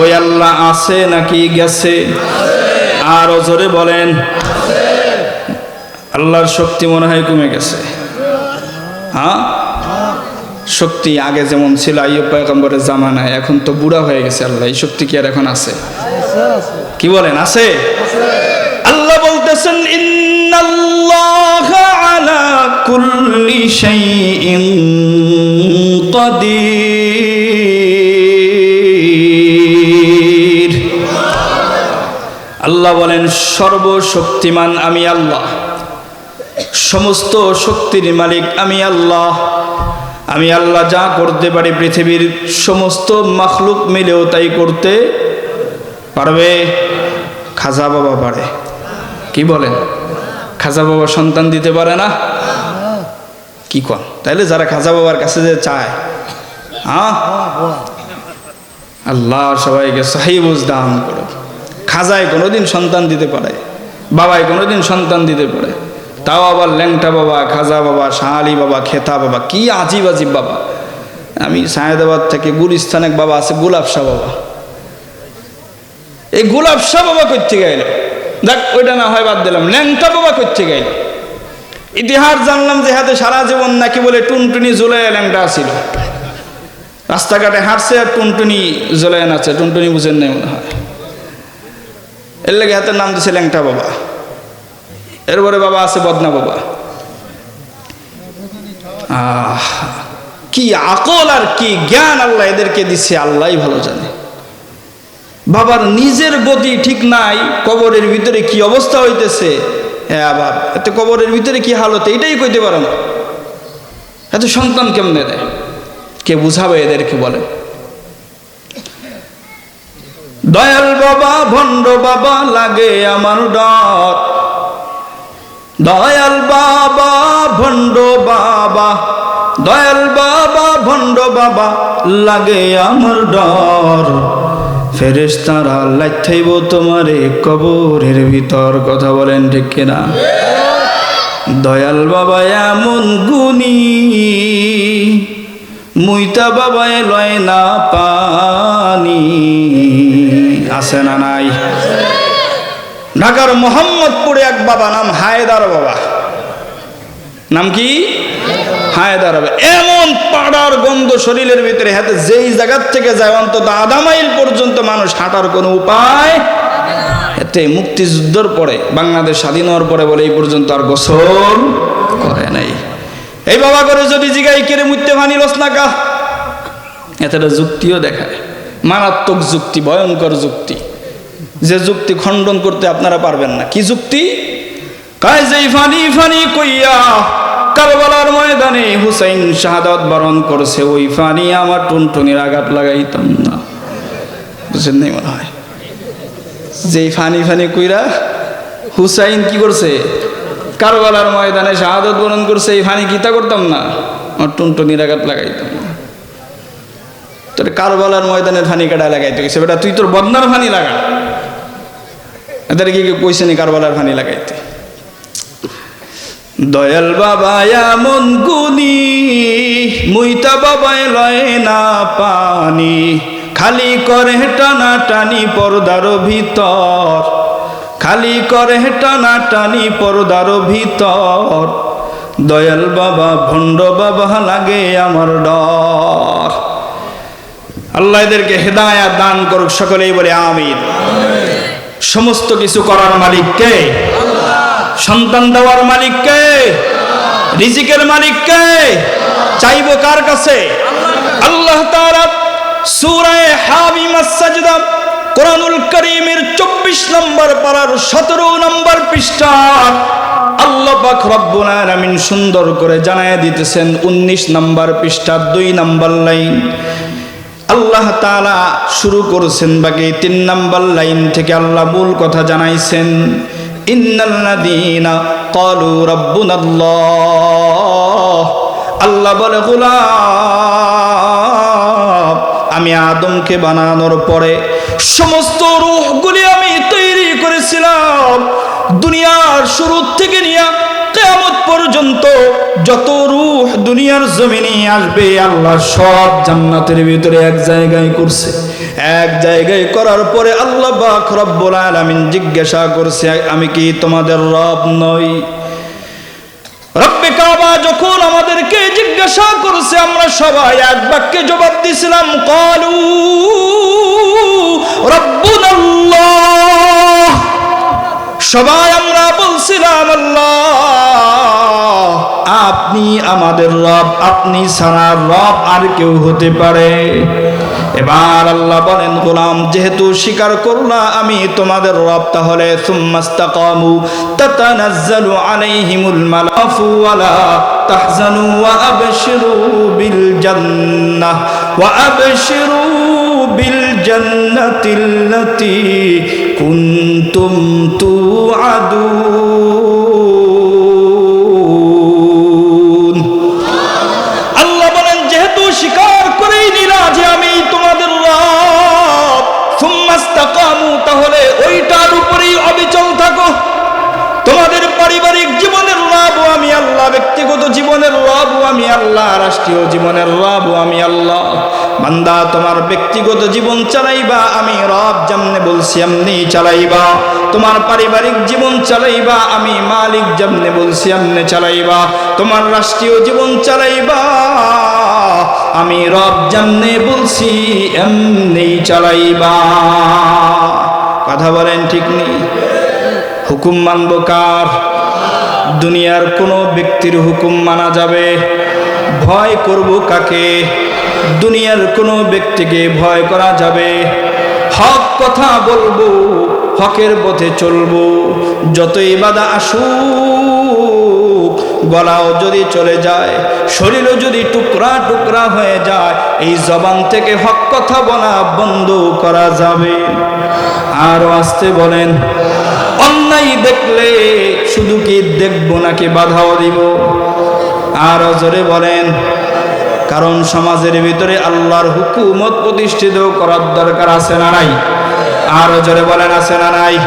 ওই আল্লাহ আছে নাকি গেছে? আরও জোরে বলেন। আল্লাহর শক্তি মনে হয় কমে গেছে। হ্যাঁ? শক্তি আগে যেমন ছিল, আইয়ুব পয়গম্বরের জামানায়, এখন তো বুড়া হয়ে গেছে আল্লাহ, এই শক্তি কি আর এখন আছে? কি বলেন, আছে? আল্লাহ বলতেছেন আলা কুল্লি শাইইন কাদির। আল্লাহ বলেন, সর্বশক্তিমান আমি আল্লাহ। সমস্ত শক্তির মালিক আমি আল্লাহ। আমি আল্লাহ যা করতে পারি পৃথিবীর সমস্ত মাখলুক মিলেও তাই করতে পারবে। খাজা বাবা পারে। কি বলেন? খাজা বাবা সন্তান দিতে পারে না? কি কন? তাইলে যারা খাজা বাবার কাছে যে চায় হ্যাঁ আল্লাহ সবাইকে সাহিবুজ দান করো খাজায় কোনোদিন সন্তান দিতে পারে, বাবায় কোনোদিন সন্তান দিতে পারে। তাও আবার ল্যাংটা বাবা, খাজা বাবা শাহালি বাবা, খেতা বাবা, কি আজিব আজিব বাবা। আমি সায়েদাবাদ থেকে গুলিস্তান এক বাবা আছে গুলাব শাহ বাবা। এই গোলাপ শাহ বাবা করতে গেল। দেখ, ওইটা না হয় বাদ দিলাম, ল্যাংটা বাবা করতে গেল। ইতিহাস জানলাম যে হাতে সারা জীবন নাকি বলে টুনটুনি জুলাই ল্যাংটা ছিল রাস্তাঘাটে হাঁটছে আর টুনটুনি জোলাই আছে, টুনটুনি বুঝেন নাই মনে হয়। এর লেগে হাতের নাম দিছে ল্যাংটা বাবা। এরপরে বাবা আছে বদনা বাবা। আহ, কি আকল আর কি জ্ঞান আল্লাহ এদেরকে দিচ্ছে আল্লাহই ভালো জানে। বাবার নিজের গতি ঠিক নাই, কবরের ভিতরে কি অবস্থা হইতেছে? হ্যাঁ আবার এত কবরের ভিতরে কি হালত? এটাই কইতে পারে না। এত সন্তান কেমনে দেয়? কে বুঝাবে এদেরকে বলে? দয়াল বাবা, ভণ্ড বাবা, লাগে আমার ডর। দয়াল বাবা, ভণ্ড বাবা, দয়াল বাবা, ভণ্ড বাবা, লাগে আমার ডর। ফেরেস তারা লাইথাইব তোমারে কবরের ভিতর, কথা বলেন ঠিক কিনা? দয়াল বাবা, এমন গুণী। মুইতা বাবায় লয় না পানি। আছে না নাই? ঢাকার মোহাম্মদপুরে এক বাবা নাম হায়দার বাবা। নাম কি? হায়দার বাবা। এমন পাড়ার গন্ধ শরীরের ভিতরে হাতে যেই জায়গার থেকে যায়, অন্তত আধা মাইল পর্যন্ত মানুষ হাঁটার কোনো উপায় এতে মুক্তিযুদ্ধর পরে, বাংলাদেশ স্বাধীন হওয়ার পরে বলে এই পর্যন্ত আর গোসল করে নাই। এই বাবা করে যদি জিগাই কেড়ে মুত্যে ভানি রসনাকা এতটা যুক্তিও দেখায়। মারাত্মক যুক্তি, ভয়ঙ্কর যুক্তি। যে যুক্তি খণ্ডন করতে আপনারা পারবেন না। কি যুক্তি? কায় যেই ফানি ফানি কইয়া কারবালার ময়দানে হুসাইন শাহাদাত বরণ করছে, ওই ফানি আমার টুনটুনির আঘাত লাগাইতাম না। বুঝছেন নাই মনে হয়? যেই ফানি ফানি কইরা হুসাইন কি করছে? কারবালার ময়দানে শাহাদত বরণ করছে, এই ফানি কিতা করতাম না। আমার টুনটুনির আঘাত লাগাইতাম। তোর কারবালার ময়দানের ফানি কাটা লাগাইতে গেছে? বেটা, তুই তোর বদনার ফানি লাগা। এদের কি কইছে নি কারবালার ফানি লাগাইতে? দয়াল বাবা এমন গুনি, মুইতা বাবায় লয় না পানি। খালি করে টানা টানি পর্দার ভিতর। খালি করে টানা টানি পর্দার ভিতর। দয়াল বাবা, ভণ্ড বাবা লাগে আমার ডর। আল্লাহ এদেরকে হেদায়া দান করুক, সকলেই বলে আমির সমস্ত কিছু করার মালিক কে? সন্তান দেওয়ার মালিক কে? রিজিকের মালিক কে? চাইব কার কাছে? আল্লাহ তাআলা সূরা হামিমাস সাজদা কোরআনুল করিমের চব্বিশ নম্বর পারার সতেরো নম্বর পৃষ্ঠা। আল্লাহ পাক আলামিন সুন্দর করে জানায় দিতেছেন উনিশ নম্বর পৃষ্ঠা, দুই নম্বর লাইন। আল্লাহ তাআলা শুরু করেছেন বাকি তিন নম্বর লাইন থেকে আল্লাহ মূল কথা জানাইছেন, ইন্নাল্লাযীনা ক্বালু রাব্বুনাল্লাহ। আল্লাহ বলে, গোলাম, আমি আদমকে বানানোর পরে সমস্ত রূহগুলি আমি তৈরি করেছিলাম। দুনিয়ার শুরু থেকে নিয়ে কেয়ামত পর্যন্ত যত রুহ দুনিয়ার জমিনে আসবে, আল্লাহ সব জান্নাতের ভিতরে এক জায়গায় করছে। এক জায়গায় করার পরে আল্লাহ রব্বুল আলামিন জিজ্ঞাসা করছে, আমি কি তোমাদের রব নই? রব্বে কাবা যখন আমাদেরকে জিজ্ঞাসা করছে, আমরা সবাই এক বাক্যে জবাব দিছিলাম কলু সবাই আমরা বলছিলাম আপনি আমাদের রব, আপনি ছাড়া রব আর কেউ হতে পারে। এবার আল্লাহ বলেন, গোলাম, যেহেতু স্বীকার করলা আমি তোমাদের রব, তাহলে আলাইহিমুল বিল ওয়া আবশিরু বিল জান্নাতিল্লাতী কুনতুম রাষ্ট্রীয় জীবনের রবও আমি আল্লাহ। বান্দা, তোমার ব্যক্তিগত জীবন চালাইবা, আমি রব যেমনে বলছি এমনি চালাইবা। তোমার পারিবারিক জীবন চালাইবা, আমি মালিক যেমনে বলছি এমনি চালাইবা। তোমার রাষ্ট্রীয় জীবন চালাইবা, আমি রব যেমনে বলছি এমনি চালাইবা। কথা বলেন ঠিক নেই হুকুম মানব কার? দুনিয়ার কোনো ব্যক্তির হুকুম মানা যাবে। ভয় করব কাকে? দুনিয়ার কোনো ব্যক্তিকে ভয় করা যাবে? হক কথা বলব, হকের পথে চলবো। যতই বাধা আসুক, গলাও যদি চলে যায়, শরীরও যদি টুকরা টুকরা হয়ে যায়, এই জবান থেকে হক কথা বলা বন্ধ করা যাবে। আরও আসতে বলেন, অন্যায় দেখলে শুধু কি দেখব নাকি বাধাও দিব? আর জোরে বলেন। কারণ সমাজের ভিতরে আল্লাহর হুকুমত প্রতিষ্ঠিত করার দরকার আছে না নাই? আরও জোরে বলেন, আছে না নাই?